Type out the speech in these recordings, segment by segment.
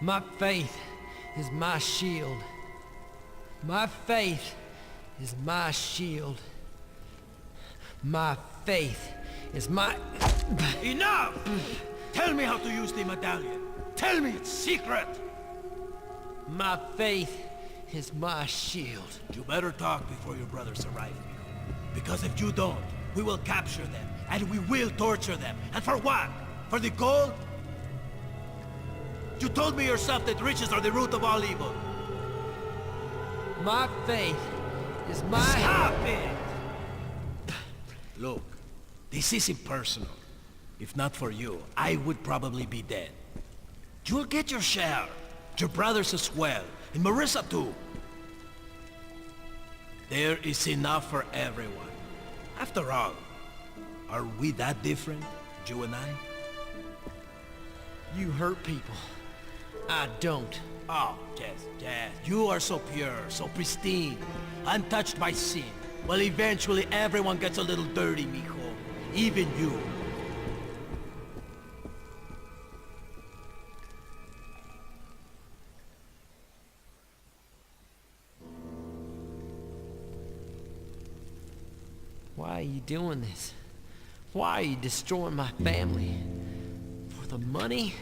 My faith is my shield. My faith is my shield. My faith is my... Enough! Tell me how to use the medallion. Tell me its secret. My faith is my shield. You better talk before your brothers arrive here. Because if you don't, we will capture them, and we will torture them. And for what? For the gold? You told me yourself that riches are the root of all evil. My faith is my... Stop it! Look, this is impersonal. If not for you, I would probably be dead. You'll get your share. Your brothers as well. And Marissa too. There is enough for everyone. After all, are we that different, you and I? You hurt people. I don't. Oh, yes, yes. You are so pure, so pristine, untouched by sin. Well, eventually everyone gets a little dirty, mijo. Even you. Why are you doing this? Why are you destroying my family? For the money?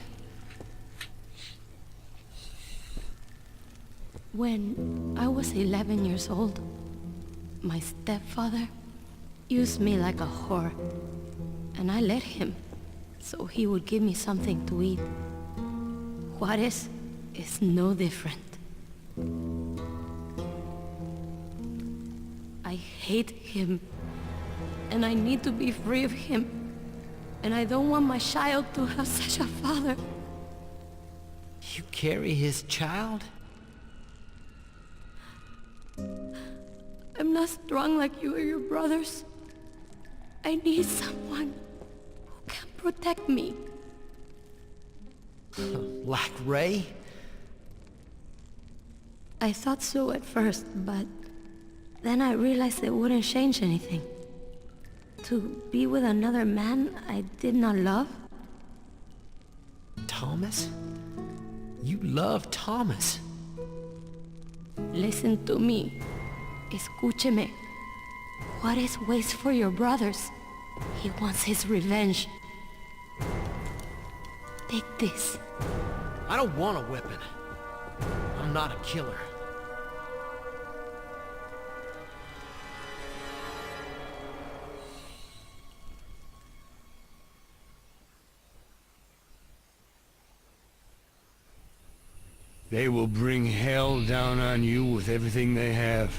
When I was 11 years old, my stepfather used me like a whore, and I let him so he would give me something to eat. Juarez is no different. I hate him, and I need to be free of him. And I don't want my child to have such a father. You carry his child? Not strong like you or your brothers. I need someone who can protect me. Like Ray? I thought so at first, but then I realized it wouldn't change anything. To be with another man I did not love? Thomas? You love Thomas. Listen to me. Escúcheme. Juarez waits for your brothers. He wants his revenge. Take this. I don't want a weapon. I'm not a killer. They will bring hell down on you with everything they have.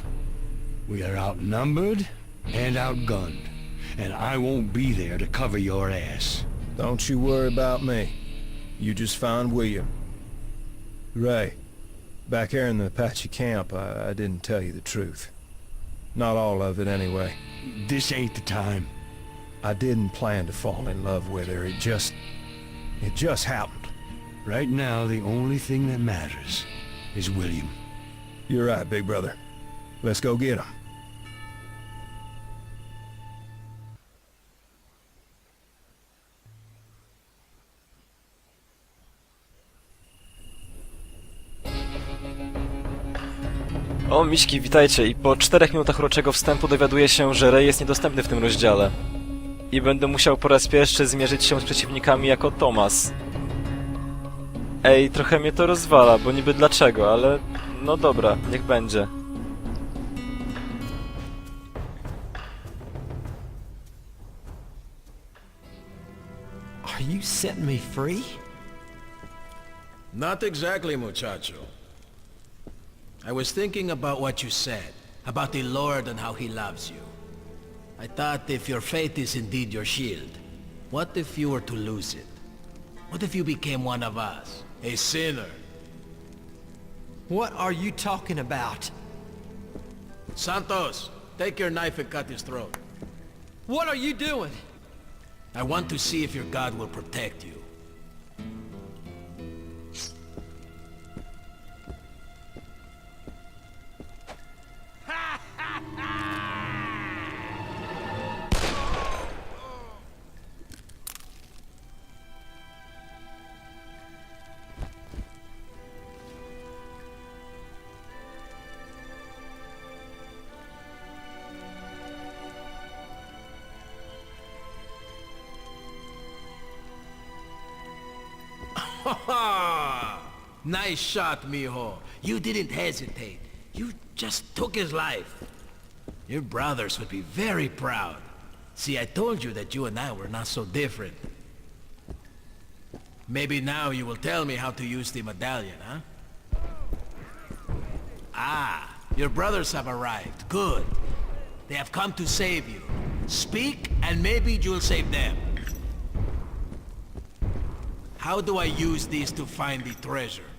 We are outnumbered and outgunned, and I won't be there to cover your ass. Don't you worry about me. You just find William. Ray, back here in the Apache camp, I, I didn't tell you the truth. Not all of it, anyway. This ain't the time. I didn't plan to fall in love with her. It just... It just happened. Right now, the only thing that matters is William. You're right, big brother. Let's go get him. Miśki, witajcie. I po czterech minutach uroczego wstępu dowiaduję się, że Rey jest niedostępny w tym rozdziale. I będę musiał po raz pierwszy zmierzyć się z przeciwnikami jako Thomas. Ej, trochę mnie to rozwala, bo niby dlaczego, ale... No dobra, niech będzie. Are you setting me free? Not exactly, muchacho. I was thinking about what you said, about the Lord and how he loves you. I thought if your faith is indeed your shield, what if you were to lose it? What if you became one of us, a sinner? What are you talking about? Santos, take your knife and cut his throat. What are you doing? I want to see if your God will protect you. nice shot, mijo. You didn't hesitate. You just took his life. Your brothers would be very proud. See, I told you that you and I were not so different. Maybe now you will tell me how to use the medallion, huh? Ah, your brothers have arrived. Good. They have come to save you. Speak, and maybe you'll save them. How do I use these to find the treasure?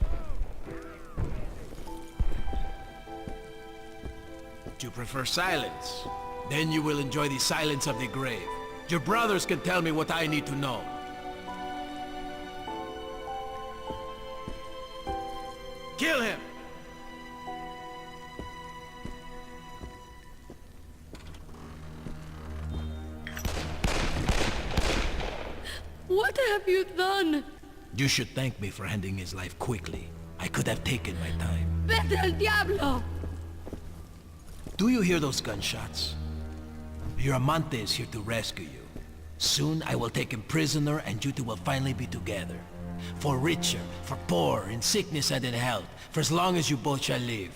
Do you prefer silence? Then you will enjoy the silence of the grave. Your brothers can tell me what I need to know. You should thank me for ending his life quickly. I could have taken my time. Vete al diablo! Do you hear those gunshots? Your amante is here to rescue you. Soon I will take him prisoner and you two will finally be together. For richer, for poor, in sickness and in health, for as long as you both shall live.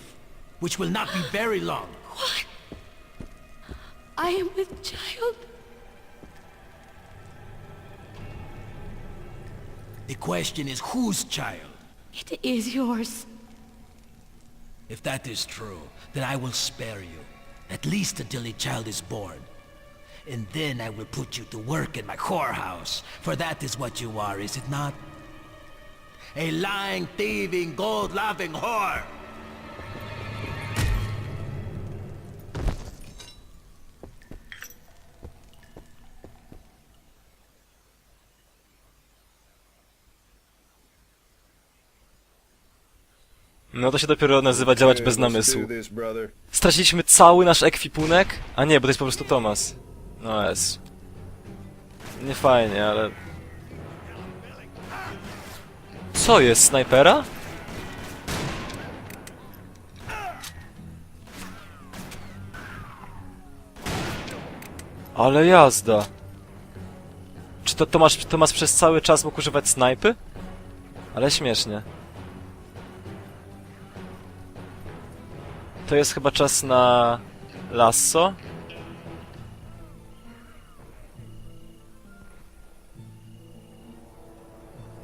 Which will not be very long. What? I am with child? The question is whose child? It is yours. If that is true, then I will spare you. At least until the child is born. And then I will put you to work in my whorehouse. For that is what you are, is it not? A lying, thieving, gold-loving whore! No to się dopiero nazywa działać bez namysłu. Straciliśmy cały nasz ekwipunek? A nie, bo to jest po prostu Tomas. No jest. Nie fajnie, ale... Co jest, snajpera? Ale jazda. Czy to Tomasz, Tomasz przez cały czas mógł używać snajpy? Ale śmiesznie. To jest chyba czas na lasso.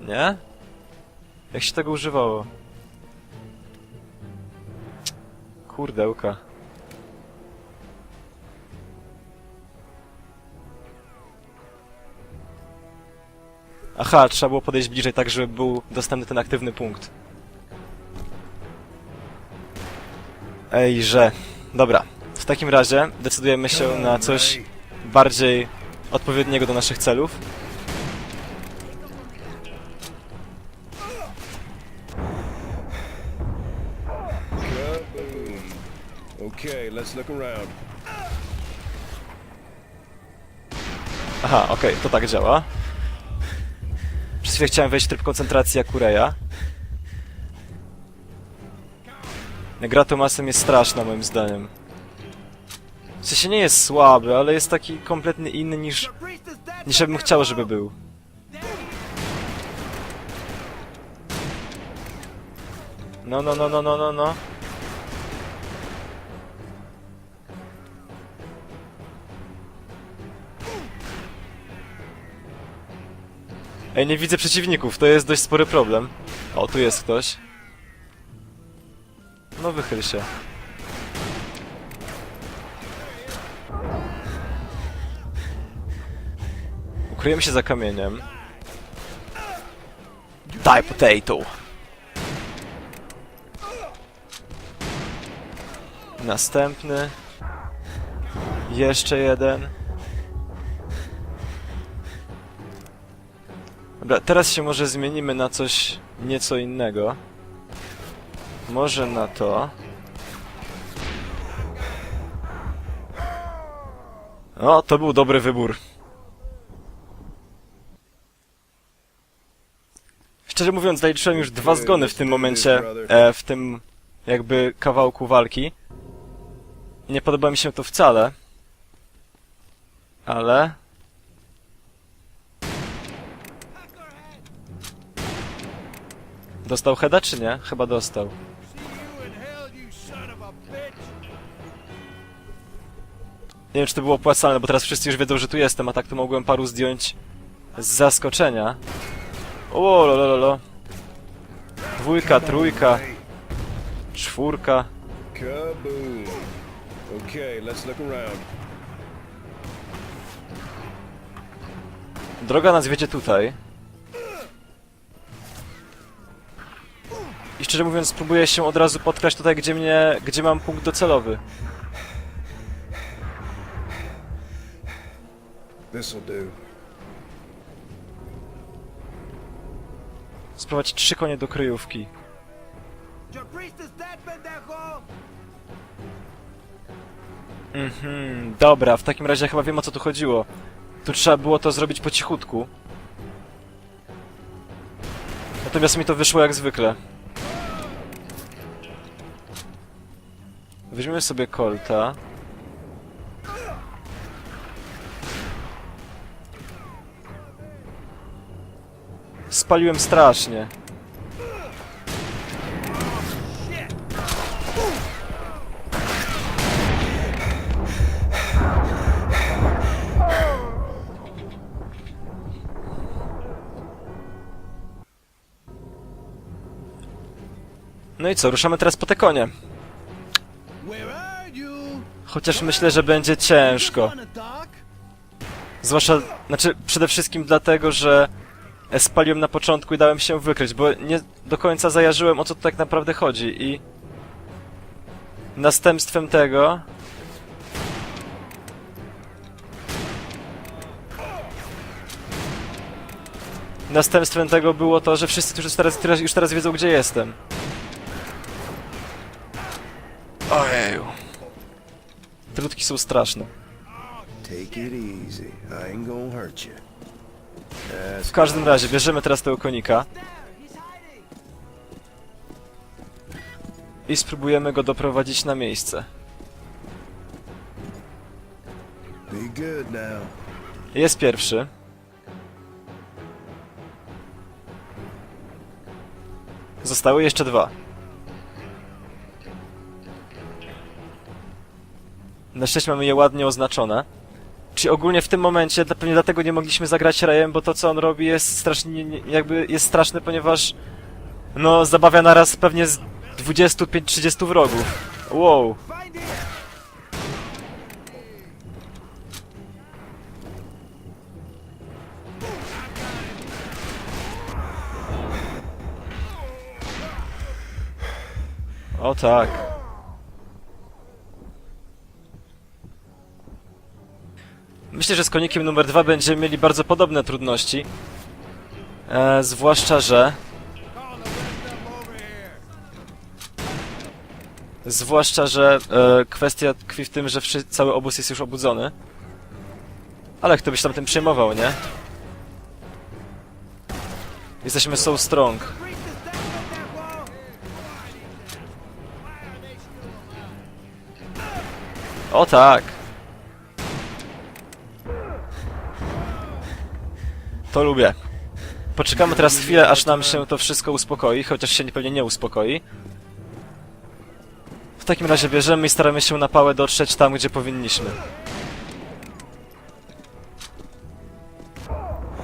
Nie? Jak się tego używało? Kurdełka. Aha, trzeba było podejść bliżej tak, żeby był dostępny ten aktywny punkt. Ejże. Dobra. W takim razie decydujemy się na coś bardziej odpowiedniego do naszych celów. Okay, let's look around. Aha, okej, to tak działa. Przez chwilę chciałem wejść w tryb koncentracji Akureya. Gra Tomasem jest straszna moim zdaniem. W sensie nie jest słaby, ale jest taki kompletnie inny niż, niż ja bym chciał, żeby był. No, no, no, no, no, no, no. Ej, nie widzę przeciwników, to jest dość spory problem. O, tu jest ktoś. No wychyl się. Ukryjemy się za kamieniem. Die potato! Następny. Jeszcze jeden. Dobra, teraz się może zmienimy na coś nieco innego. Może na to. O, to był dobry wybór. Szczerze mówiąc, zaliczyłem już dwa zgony w tym momencie, e, w tym jakby kawałku walki. Nie podoba mi się to wcale. Ale... Dostał heada czy nie? Chyba dostał. Nie wiem, czy to było opłacalne, bo teraz wszyscy już wiedzą, że tu jestem, a tak to mogłem paru zdjąć z zaskoczenia. O, lolololo. Dwójka, trójka, czwórka. Kaboom. Okay, let's look around. Droga nas wiedzie tutaj. I szczerze mówiąc, spróbuję się od razu podkraść tutaj, gdzie mnie, gdzie mam punkt docelowy. This'll do. Spróbować trzy konie do kryjówki. Mhm, dobra, w takim razie chyba wiem o co tu chodziło. Tu trzeba było to zrobić po cichutku. Natomiast mi to wyszło jak zwykle. Weźmiemy sobie Colta. Spaliłem strasznie. No i co, ruszamy teraz po te konie. Chociaż myślę, że będzie ciężko. Zwłaszcza, znaczy przede wszystkim dlatego, że spaliłem na początku i dałem się wykryć, bo nie do końca zajarzyłem o co tu tak naprawdę chodzi i następstwem tego następstwem tego było to, że wszyscy już teraz, już teraz wiedzą gdzie jestem. Ojeju. Te ludki są straszne. Take it easy. I ain't gonna hurt you. W każdym razie, bierzemy teraz tego konika. I spróbujemy go doprowadzić na miejsce. Jest pierwszy. Zostały jeszcze dwa. Na szczęście mamy je ładnie oznaczone. Czyli ogólnie w tym momencie, pewnie dlatego nie mogliśmy zagrać Rayem, bo to co on robi jest strasznie, nie- nie- jakby jest straszne, ponieważ no zabawia naraz pewnie z 25-30 wrogów. Wow. O tak. Myślę, że z konikiem numer dwa będziemy mieli bardzo podobne trudności. E, zwłaszcza, że... Zwłaszcza, że e, kwestia tkwi w tym, że cały obóz jest już obudzony. Ale kto by się tam tym przejmował, nie? Jesteśmy so strong. O tak! To lubię. Poczekamy teraz chwilę, aż nam się to wszystko uspokoi, chociaż się pewnie nie uspokoi. W takim razie bierzemy i staramy się na pałę dotrzeć tam, gdzie powinniśmy.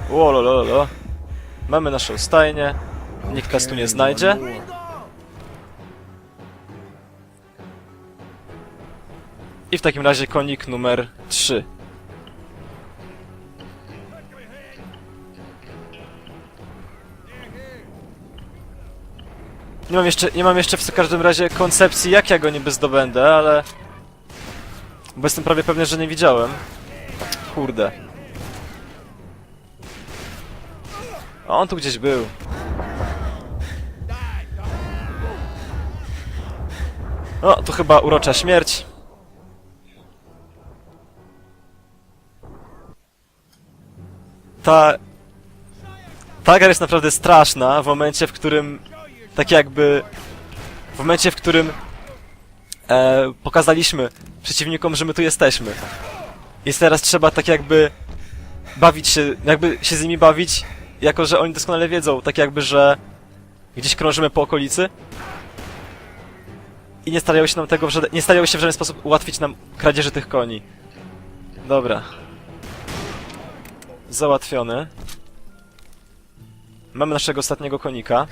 Łolololo. Mamy naszą stajnię. Nikt nas tu nie znajdzie. I w takim razie konik numer 3. Nie mam jeszcze, nie mam jeszcze w każdym razie koncepcji, jak ja go niby zdobędę, ale... Bo jestem prawie pewny, że nie widziałem. Kurde. A on tu gdzieś był. O, to chyba urocza śmierć. Ta... Ta gra jest naprawdę straszna w momencie, w którym tak jakby w momencie, w którym e, pokazaliśmy przeciwnikom, że my tu jesteśmy. Jest teraz trzeba tak jakby bawić się, jakby się z nimi bawić, jako że oni doskonale wiedzą, tak jakby, że Gdzieś krążymy po okolicy. I nie starają się nam tego żaden, nie starają się w żaden sposób ułatwić nam kradzieży tych koni. Dobra. Załatwiony. Mamy naszego ostatniego konika.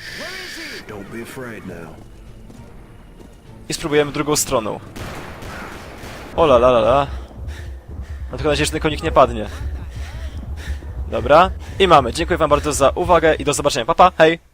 I spróbujemy drugą stroną. Ola la la la. Mam tylko nadzieję, że ten konik nie padnie. Dobra. I mamy. Dziękuję wam bardzo za uwagę i do zobaczenia. Papa, pa, hej!